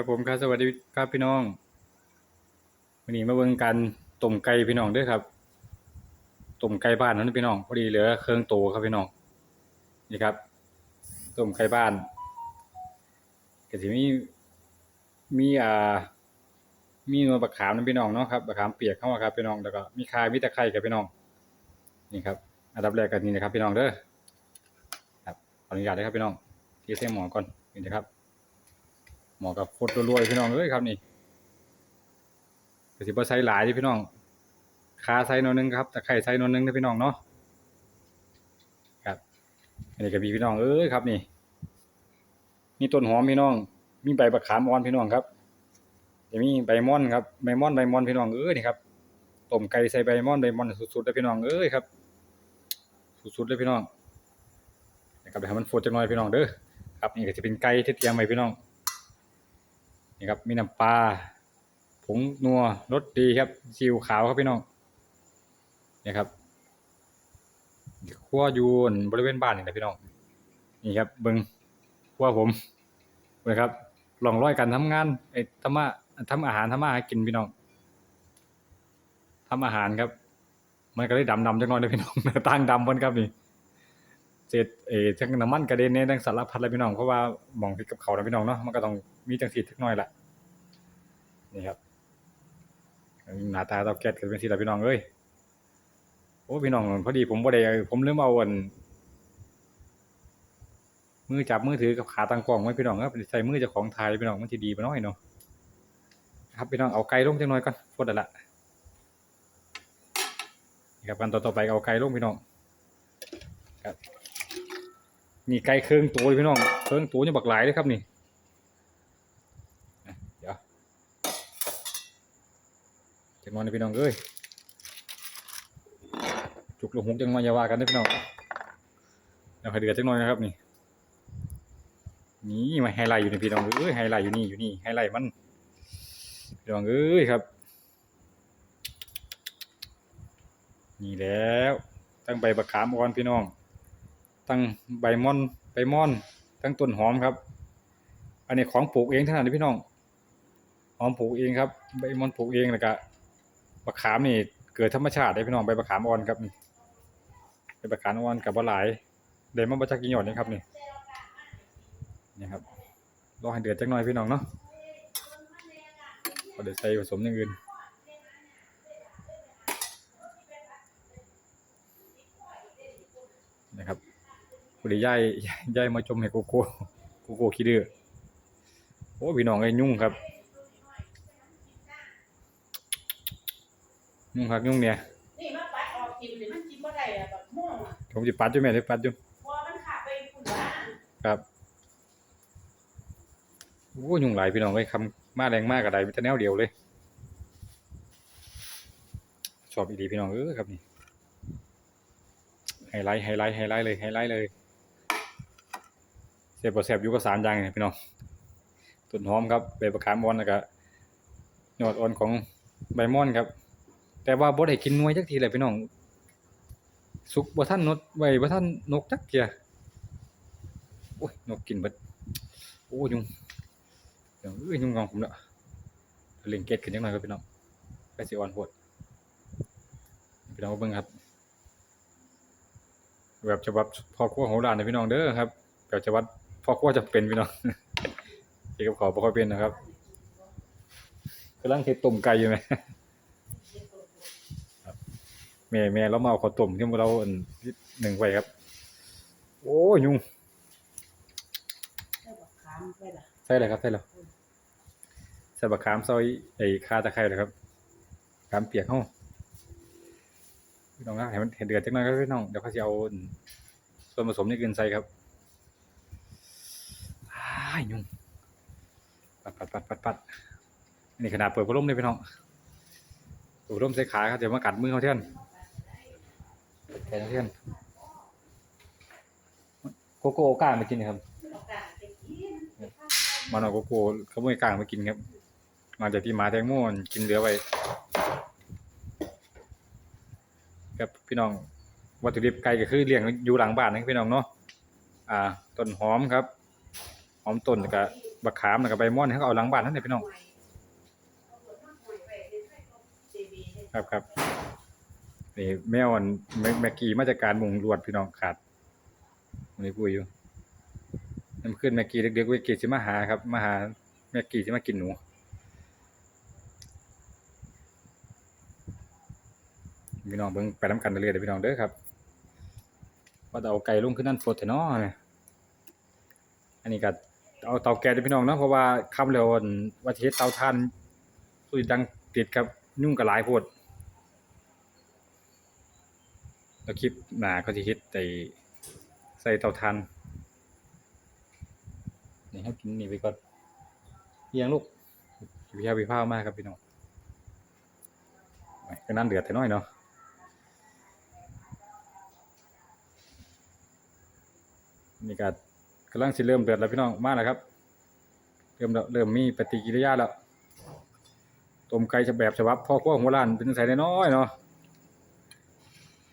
ครับผมครับสวัสดีครับพี่น้องวันนี้มาเบิ่งกันต้มไก่พี่น้องด้วยครับต้มไก่บ้านนั้นพี่น้องพอดีเหลือเครื่องโตครับพี่น้องนี่ครับต้มไก่บ้านก็สิมีมีอ่า มีหนวดบักขามนั่นพี่น้องเนาะครับบักขามเปียกเข้ามาครับพี่น้องแล้วก็มีคายมีตะไคร้กับพี่น้อง นี่ครับอันดับแรกกันนี่นะครับ พี่น้องเด้อครับขออนุญาตเลยครับพี่น้องที่เส้นหมอก่อนนี่นะครับ หมอกับโคตรรวยพี่น้องเอ้ยครับนี่ก็สิบ่ใส่หลายเด้อพี่น้องคาใส่หน่อยหนึงครับแตะไคร้ใส่หน่อยหนึงเด้อพี่น้องเนาะครับอันนี้ก็มีพี่น้องเอ้ยครับนี่ มีต้นหอมพี่น้อง มีใบบักขามอ่อนพี่น้องครับจะมีใบม่อนครับใบม่อนใบม่อนพี่น้องเอ้ยนี่ครับต้มไก่ใส่ใบม่อนใบม่อนสุดๆเลยพี่น้องเอ้ยครับ สุดๆเลยพี่น้องนะครับเดี๋ยวมันฟดจักหน่อยพี่น้องเด้อครับนี่ก็จะเป็นไก่ที่เตรียมไว้พี่น้อง นี่ครับมีน้ำปลาผงนัวรสดีครับซีอิ๊วขาวครับพี่น้องนี่ครับขั้วยูนบริเวณบ้านนี่แหละพี่น้องนี่ครับเบิงขั้วผมนะครับลองร้อยกันทำงานไอ้ทำมาทำอาหารทำมาหากินพี่น้องทำอาหารครับ มันก็เลยดำดำจังน้อยเลยพี่น้องตั้งดำบนครับนี่เศษเออทั้งน้ำมันกระเด็นเนี่ยทั้งสารพัดเลยพี่น้องเพราะว่าหมองที่กับเขานะพี่น้องเนาะมันก็ต้อง มีจังสีทักหน่อยละนี่ครับหน้าตาเตาแก๊สกันเป็นสีละพี่น้องเอ้ยโอ้พี่น้องพอดีผมบ่ได้ผมลืมเอาอันมือจับมือถือกับขาตั้งกล้องไว้พี่น้องครับใส่มือเจ้าของไทยพี่น้องมันจะดีไปน่อยเนาะครับพี่น้องเอาไก่ลงจังหน่อยก่อนพดแล้วละนี่ครับกันต่อต่อไปเอาไก่ลงพี่น้องครับนี่ไก่เครื่องตัวพี่น้องเครื่องตัวยังบักหลายเลยครับนี่อะเดี๋ยว จังหวะนี้พี่น้องเอ้ยจุกลงหุกจังหวะอย่าว่ากันเด้อพี่น้องเดี๋ยวให้เดือดจังหน่อยนะครับนี่นี่มาไฮไลท์อยู่ในพี่น้องเอ้ยไฮไลท์อยู่นี่อยู่นี่ไฮไลท์มันพี่น้องเอ้ยครับ นี่แล้วตั้งใบบักขามอ่อนพี่น้อง ตั้งใบม่อนใบม่อน ตั้งต้นหอมครับ อันนี้ของปลูกเองทั้งนั้นพี่น้องหอมปลูกเองครับใบม่อนปลูกเองแล้วก็ มะขามนี่เกิดธรรมชาติได้พี่น้องใบมะขามอ่อนครับนี่ใบมะขามอ่อนกับบ่หลายเดมาบ่จักกินหยอดนี่ครับนี่นี่ครับรอให้เดือดจักหน่อยพี่น้องเนาะเดี๋ยวใส่ผสมอย่างอื่นนะครับพอดีย่ายย่ายมาจมให้โกโก้โกโก้ขี้ดื้อโอ้พี่น้องไอ้ยุ่งครับ ยุ่งครับยุ่งเนี่ยนี่มาปัดออกกินหรือมันกินบ่ได้อะแบบม่วงอะผมจะปัดอยู่แม่ได้ปัดอยู่เพราะว่ามันขาดไปฝุ่นบ้านครับโอ้ยุ่งหลายพี่น้องเลยคำมาแรงมากกระไดมีแต่แนวเดียวเลยชอบอีดีพี่น้องเออครับนี่ไฮไลท์ไฮไลท์ไฮไลท์เลยไฮไลท์เลยเสียบบ่เสียบอยู่ก็สามอย่างเนี่ยพี่น้องต้นหอมครับใบประคามอ่อนแล้วก็ยอดอ่อนของใบม่อนครับ แต่ว่าบ่ได้กินหน่วยจักทีเลยพี่น้อง สุกบ่ทันนดไว้บ่ทันนกจักเที่ยโอ้ยนกกินบิดโอ้ยุงเดี๋ยวเอ้ยยุงงองผมละเล่นเกตกันจังหน่อยครับพี่น้องไปสิอ่อนโพดพี่น้องเบิ่งครับแบบฉบับพ่อครัวโหราณนะพี่น้องเด้อครับแบบฉบับพ่อครัวจะเป็นพี่น้องเกี่ยวกับขอบ่ค่อยเป็นนะครับกำลังเฮ็ดต้มไก่อยู่ไหม แม่แม่เรามาเอาข้าวต้มที่เราอันหนึ่งไว้ครับ โอ้ยยุงได้บอกขามไปล่ะใช่เลยครับใช่แล้วใส่บักขามซอยไอ้คาตะไคร้เลยครับขามเปียกเฮาพี่น้องนะให้มันเห็นเดือดจังหน่อยครับพี่น้องเดี๋ยวเขาจะเอาส่วนผสมอย่างอื่นใส่ครับอ้ายยุงปัดปัดปัดปัดปัดอันนี้ขนาดเปิดพัดลมเลยพี่น้องเปิดพัดลมใส่ขาครับเดี๋ยวมากัดมือเขาเท่าน แค่นั้นเท่านโกโก้ก้านมากินครับบอกกาจะกินมันเอาโกโก้ขโมยกลางมากินครับมาจากที่หมาแตงโมนกินเหลือไว้ครับพี่น้องวัตถุดิบไก่ก็คือเลี้ยงอยู่หลังบ้านนะพี่น้องเนาะอ่าต้นหอมครับ หอมต้นก็บักขามแล้วก็ใบม่อนเขาก็เอาหลังบ้านนั่นแหละพี่น้อง ครับครับ นี่แมวอันแมแม็กกี้มาจากการมุงลวดพี่น้องขาดวันนี้พูดอยู่น้ำขึ้นแม็กกี้เด็กๆเวกกี้สิมาหาครับมาหาแม็กกี้สิมากินหนูพี่น้องเบิ่งไปน้ำกันเรื่อยๆพี่น้องเด้อครับว่าจะเอาไก่ลงขึ้นนั่นฟดเถอะเนาะนะอันนี้ก็เอาเตาแก๊สเด้อพี่น้องเนาะเพราะว่าคำเร็วอันว่าสิเฮ็ดเตาถ่านสุดดังติดครับยุ่งกับหลายโพด แล้วคลิปหนาก็สิเฮ็ดไอ้ใส่เตาถ่านนี่ให้กินนี่ไปก่อนเอียงลูกพี่พาพี่พามากครับพี่น้องก็น้ำเดือดแต่น้อยเนาะนี่ก็กำลังสิเริ่มเดือดแล้วพี่น้องมากแล้วครับ เริ่มเริ่มมีปฏิกิริยาแล้วต้มไก่ฉบับฉบับพ่อครัวหัวล้านเป็นใส่น้อยเนาะ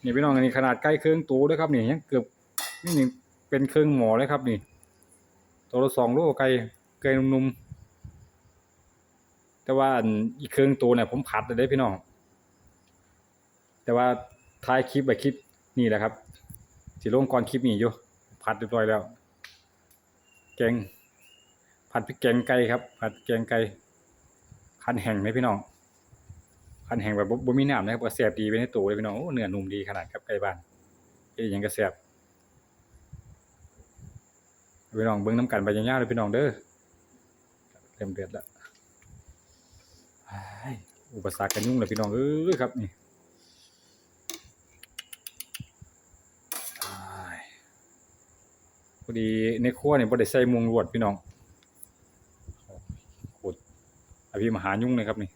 นี่พี่น้องอันนี้ขนาดใกล้เครื่องตูด้วยครับนี่ยังเกือบนี่นี่เป็นเครื่องหมอเลยครับนี่ตัวละสองโลไก่ไก่นุ่มๆแต่ว่าอีกเครื่องตูเนี่ยผมผัดเลยพี่น้อง แต่ว่าท้ายคลิปไปคลิปนี่แหละครับสิลงก่อนคลิปนี้อยู่ผัดเรียบร้อยแล้ว แกงผัดพริกแกงไก่ครับ ผัดแกงไก่คันแห้งไหมพี่น้อง คันแห้งแบบบ่มีน้ำนะครับก็แซ่บดีไปในตัวเลยพี่น้องโอ้เนื้อนุ่มดีขนาดครับไก่บ้านเอ้ยหยังก็แซ่บพี่น้องเบิ่งน้ำกันไปยาวๆเลยพี่น้องเด้อเริ่มเดือดแล้วอุปสรรคกันยุ่งเลยพี่น้องเอ้ยครับนี่พอดีในครัวเนี่บ่ได้ใส่มุงลวดพี่น้องโคตรอภิมหายุ่งเลยครับนี่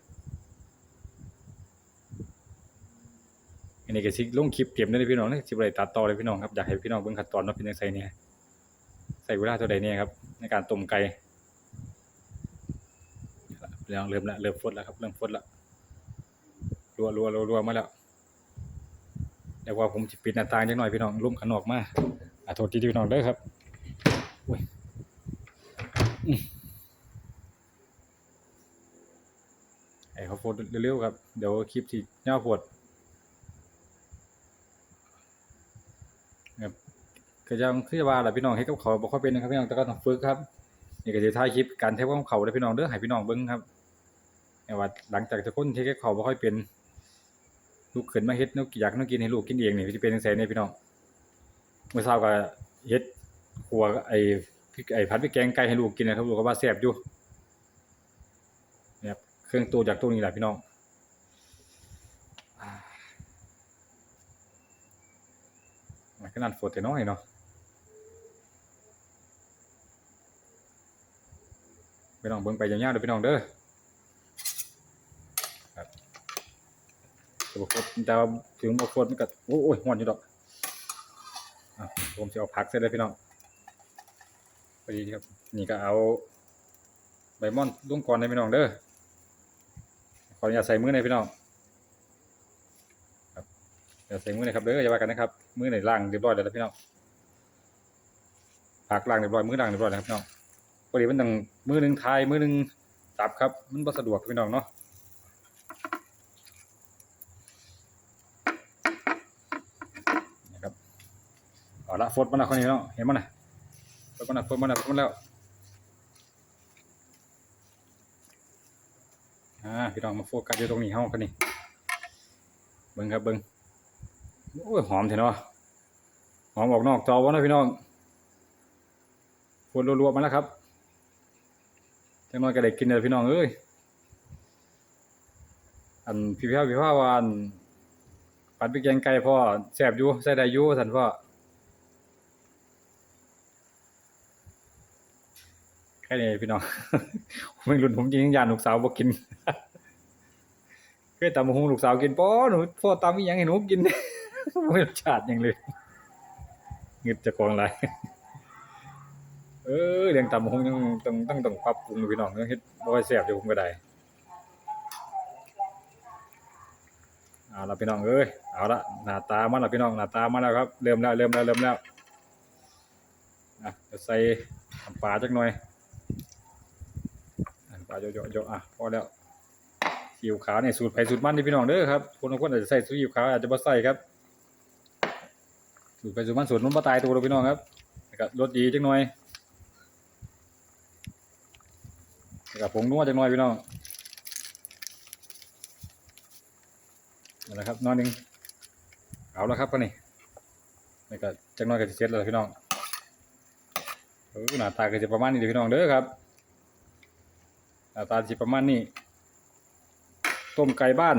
อันนี้ก็สิลงคลิปเตรียมได้เลยพี่น้องนะสิบ่ได้ตัดต่อเลยพี่น้องครับอยากให้พี่น้องเบิ่งขั้นตอนว่าเป็นจังไสเนี่ยใส่เวลาเท่าใดเนี่ยครับในการต้มไก่เริ่มเริ่มล้วเริ่มฟดแล้วครับเริ่มฟดล้วรัวรัวรัวรัวมาแล้วเดี๋ยวว่าผมสิปิดหน้าต่างจักหน่อยพี่น้องลมข้างนออกมาอะโทษทีพี่น้องเด้อครับโอ้ยอืมให้เขาโฟดเร็วๆครับ เดี๋ยวคลิปสิยาวด ครับ ก็ยังคือว่าแหละพี่น้องเฮ็ดกับเขาบ่ค่อยเป็นนะครับพี่น้องแต่ก็ต้องฝึกครับนี่ก็สิถ่ายคลิปการเทปของเขาเด้อพี่น้องเด้อให้พี่น้องเบิ่งครับแต่ว่าหลังจากทุกคนเฮ็ดกับเขาบ่ค่อยเป็นลูกขึ้นมาเฮ็ดนวอยากนวกินให้ลูกกินเองนี่สิเป็นจังไสเนี่ยพี่น้องเมื่อเช้าก็เฮ็ดครัวไอ้พริกไอ้ผัดพริกแกงไก่ให้ลูกกินนะครับลูกก็ว่าแซ่บอยู่เนี่ยครับเครื่องตัวจากตัวนี้แหละพี่น้องมันขนาดฝนแต่น้อยเนาะ พี่น้องเบิ่งไปยาวๆเด้อพี่น้องเด้อครับแต่บ่ฝนแต่ว่าถึงบ่ฝนมันก็โอ้ยร้อนอยู่ดอกอะผมสิเอาผักใส่เลยพี่น้องพอดีครับ นี่ก็เอาใบม่อนลงก่อนเลยพี่น้องเด้อขออนุญาตใส่มือหน่อยพี่น้องเดี๋ยวใส่มือหนะครับเด้ออย่าว่ากันนะครับ มือไหนล่างเรียบร้อยแล้วพี่น้องปากล่างเรียบร้อยมือล่างเรียบร้อยแล้วครับพี่น้อง พอดีมันต้องมือหนึ่งทายมือหนึ่งจับครับ มันบ่สะดวกพี่น้องเนาะนะครับเอาละฟดมันละคนนี้เนาะเห็นมันนะฟดมันนะฟดมันนะฟดมันแล้วอ่าพี่น้องมาโฟกัสอยู่ตรงนี้เฮาคนนี้เบิ่งครับเบิ่งโอ้ยหอมเถอะเนาะหอมออกนอกจอวะนะพี่น้องฝนรัวๆมาแล้วครับ จังน้อยก็ได้กินเลยพี่น้องเอ้ยอันพี่พ้าพี่พ้าวาอันปัดไปแกงไก่พ่อแซ่บอยู่ใส่ได้อยู่สันพ่อแค่นี้พี่น้องผมไม่รุ่นผมจริงยานลูกสาวบ่กินเคยตำบักหุงลูกสาวกินป้อหนูพ่อตำอีหยังให้หนูกินไม่รสชาติยังเลยเงิดจะกองไร เออเรื่องตำบักหุงต้องต้องต้องต้องปรับปรุงพี่น้องต้องเฮ็ดบ่ค่อยแซ่บเดี๋ยวผมก็ได้เอาละพี่น้องเอ้ยเอาละหน้าตามาแล้วพี่น้องหน้าตามาแล้วครับเริ่มแล้วเริ่มแล้วเริ่มแล้วอะจะใส่น้ำปลาจักหน่อยปลาโยโยโยอะพอแล้วซีอิ๊วขาวเนี่ยสูตรไผ่สูตรมันนี่พี่น้องเด้อครับคนบางคนอาจจะใส่ซีอิ๊วขาวอาจจะบ่ใส่ครับสูตรไผ่สูตรมันสูตรมันบ่ตายตัวเราพี่น้องครับแล้วก็รสดีจังหน่อย แล้วก็ผงนัวจังหน่อยพี่น้องนะครับน้อยหนึงเอาแล้วครับก็นี่แล้วก็จังน้อยก็จะเสร็จแล้วพี่น้องออหน้าตาก็จะประมาณนี้เด้อพี่น้องเด้อครับหน้าตาสิประมาณนี้ต้มไก่บ้าน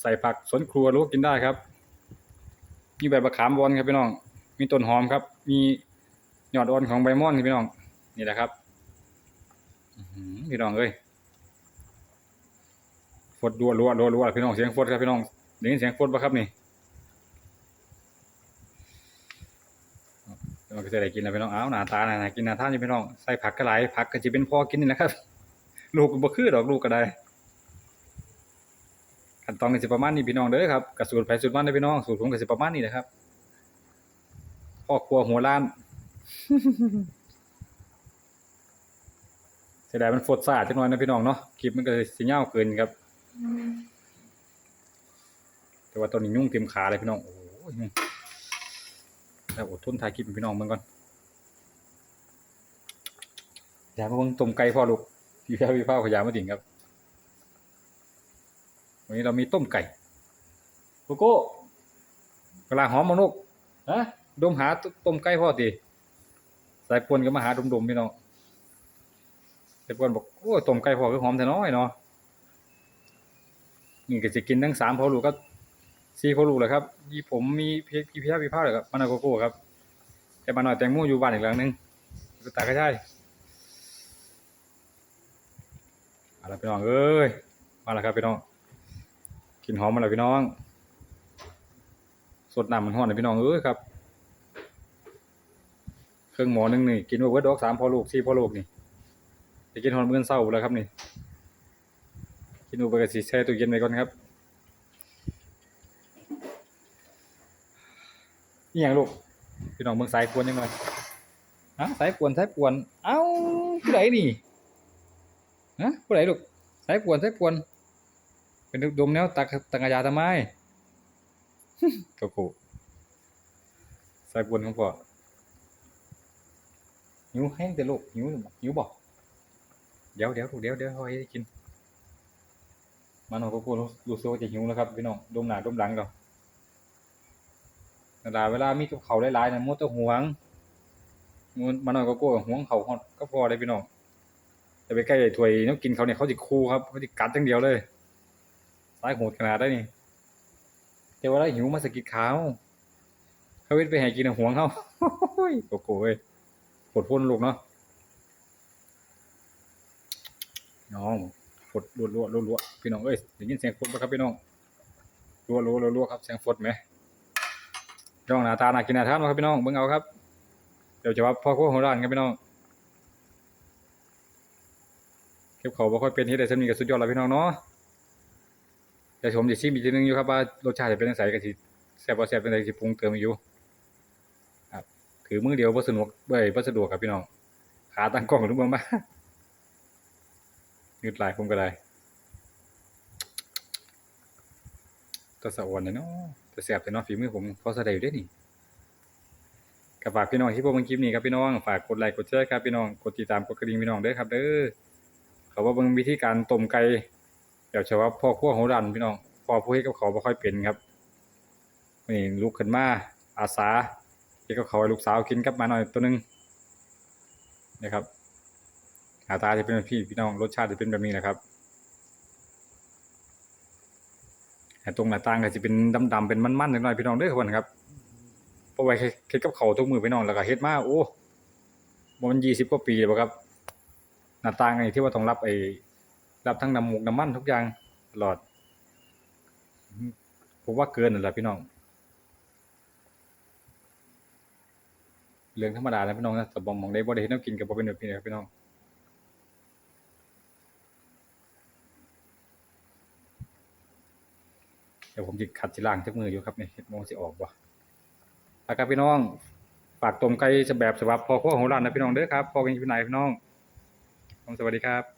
ใส่ผักสวนครัวรู้กินได้ครับ มีใบมะขามบอลครับพี่น้อง มีต้นหอมครับ มียอดอ่อนของใบม่อนครับพี่น้อง นี่แหละครับ พี่น้องเอ้ยฟดรัวรัวรัวรัวพี่น้องเสียงฟดครับพี่น้องได้ยินเสียงฟดปะครับนี่พี่น้องก็จะได้กินแล้วพี่น้องอ้าวหน้าตาหน่ากินหนาท่านอยู่พี่น้องใส่ผักก็หลายผักก็จะเป็นพอกินนี่นะครับ ลูกก็บ่คือดอกลูกก็ได้ขั้นตอนก็สิประมาณนี้พี่น้องเด้อครับกระสูตรไผสูตรมันเด้พี่น้องสูตรผมก็สิประมาณนี้แหละครับพ่อครัวหัวล้าน สียดายมันฟดซ่าจังหน่อยนะพี่น้องเนาะคลิปมันก็สิยาเกินครับ แต่ว่าตอนนี้ยุ่งเต็มขาเลยพี่น้องโอ้ยยุ่งแล้วอดทนถ่ายคลิปพี่น้องเบิ่งก่อนอย่ามาเบิ่งต้มไก่พ่อลูกพี่แพ้พี่พ้าขยามาดิ่งครับ วันนี้เรามีต้มไก่โกโก้กระลาหอมมนุกฮะดมหาต้มไก่พ่อตีสายปวนก็มาหาดมๆพี่น้อง สายปวนบอกโอ้ต้มไก่พอคือหอมแต่น้อยเนาะนี่ก็จะกินทั้งสามพอลูกก็สี่พ่อลูกแหละครับมีผมมีพี่พี่แพ้พี่พาเลยครับมานาวโกโก้ครับแต่มาหน่อยแตงโมอยู่บ้านอีกหลังนึงก็ตาก็ใช่อาละพี่น้องเอ้ยมาแล้วครับพี่น้อง กินหอมมาแล้วพี่น้อง สดน้ำมันห้อนเลยพี่น้องเอ้ยครับ เครื่องหมอหนึงนี่กินว่าเวิร์ดดอกสามพอลูกสี่พอลูกนี่ จะกินหอนมื้อเศร้าแล้วครับนี่กินอุปกรณ์สีแช่ตู้เย็นไปก่อนครับนี่อย่างลูกพี่น้องเมืองสายกวนยังไงฮะสายกวนสายกวน เอ้าผู้ใดนี่ฮะผู้ใดลูกสายปวนสายปวน เป็นดมแนวตักตักกระยาทำไมโกโก้สายปวนของพ่อหิวแห้งแต่ลูกหิวหิวบ่ เดี๋ยวเดี๋ยวลูกเดี๋ยวเดี๋ยวเอาให้กินมันของโกโก้รู้รู้สึกว่าจะหิวแล้วครับพี่น้องดมหนาดมหลังก่อนเวลาเวลามีกับเขาหลายๆนะมัวแต่หวงมันมันเอาโกโก้หวงเขาฮอดก็พอได้พี่น้องจะไปใกล้ไอ้ถ้วยน้ำกินเขาเนี่ยเขาจะคูครับเขาจะกัดอย่างเดียวเลยสายโหดขนาดได้นี่แต่ว่าถ้าหิวมาสกิดขาวเขาเว้นไปห้กินห่วงเขาโอ้โกโก้เว้ยปวดพ่นลูกเนาะ น้องฟดรัวรัวรัวรัวพี่น้องเอ้ยได้ยินเสียงฟดไหมครับพี่น้องรัวรัวรัวรัวครับเสียงฟดไหมน้องหน้าตาน่ากินน่าทานครับพี่น้องเบิ่งเอาครับ เดี๋ยวจะว่าพ่อครัวของร้านครับพี่น้องเก็บเขาบ่ค่อยเป็นเฮ็ดได้สำนี้ก็สุดยอดแล้วพี่น้องเนาะแต่ผมสิชิมอีกทีนึงอยู่ครับว่ารสชาติจะเป็นจังไสก็สิแซ่บบ่แซ่บเป็นไดสิปรุงเติมอยู่ครับถือมือเดียวบ่สะดวกเบ่บ่สะดวกครับพี่น้องขาตั้งกล้องทุกเบิ่งมา ยืดลายผมก็ได้ตัวสะอวนเลยเนาะตัวแซ่บแต่เนาะฝีมือผมพอสะได้อยู่เด้นี่ก็ฝากพี่น้องที่พบเบิ่งคลิปนี้ครับพี่น้องฝากกดไลค์กดแชร์ครับพี่น้องกดติดตามกดกระดิ่งพี่น้องเด้อครับเด้อเขาว่าเบิ่งวิธีการต้มไก่เดี๋ยวเฉพาะพ่อครัวของรันพี่น้องพ่อผู้เฮ็ดกับเขาวบ่ค่อยเป็นครับนี่ลุกขึ้นมาอาสาเฮ็ดกับเขาวให้ลูกสาวกินกับมาหน่อยตัวหนึงนะครับ น้าตาจะเป็นแบบพี่พี่น้องรสชาติจะเป็นแบบนี้แหละครับแต่ตรงหน้าต่างก็จะเป็นดำๆเป็นมันๆหน่อยๆพี่น้องเด้อครับครับเพราะว่าเฮ็ดกับเขาทุกมือพี่น้องแล้วก็เฮ็ดมาโอ้มัน20กว่าปีแล้วครับหน้าต่างไอ้ที่ว่าต้องรับไอ้รับทั้งน้ำมูกน้ำมันทุกอย่างตลอดผมว่าเกินนั่นแหละพี่น้อง เรื่องธรรมดานะพี่น้องนะแต่บ่มองได้บ่ได้เฮ็ดแนวกินก็บ่เป็นแบบนี้นะครับพี่น้อง เดี๋ยวผมจิขัดสิล่างจักมืออยู่ครับนี่เฮ็ดโมงสิออกบ่แล้วครับพี่น้องฝากตมไก่ฉบับฉบับพอขั้วของร้านนะพี่น้องเด้อครับพอกันอยู่ไหนพี่น้องผมสวัสดีครับ